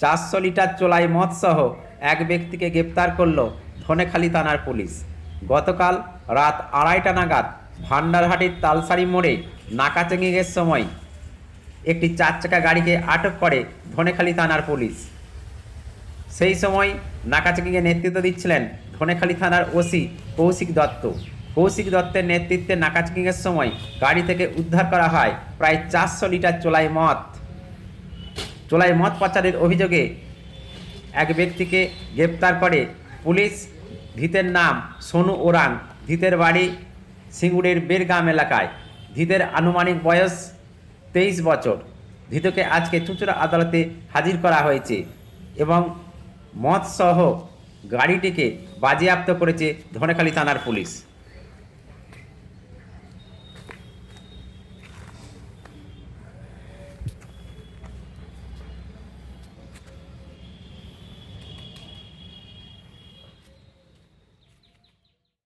চারশো লিটার চোলাই মদসহ এক ব্যক্তিকে গ্রেপ্তার করল ধনেখালি থানার পুলিশ। গতকাল রাত আড়াইটা নাগাদ ভান্ডারহাটির তালসারি মোড়ে নাকা চেকিংয়ের সময় একটি চার চাকা গাড়িকে আটক করে ধনেখালি থানার পুলিশ। সেই সময় নাকা চেকিংয়ে নেতৃত্ব দিচ্ছিলেন ধনেখালি থানার ওসি কৌশিক দত্ত। কৌশিক দত্তের নেতৃত্বে নাকা চেকিংয়ের সময় গাড়ি থেকে উদ্ধার করা হয় প্রায় চারশো লিটার চোলাই মদ। চোলাই মদ পাচারের অভিযোগে এক ব্যক্তিকে গ্রেপ্তার করে পুলিশ। ধৃতের নাম সোনু ওরাং। ধৃতের বাড়ি সিঙ্গুরের বেরগাম এলাকায়। ধৃতের আনুমানিক বয়স তেইশ বছর। ধৃতকে আজকে চুচুড়া আদালতে হাজির করা হয়েছে এবং মদসহ গাড়িটিকে বাজেয়াপ্ত করেছে ধনেখালি থানার পুলিশ।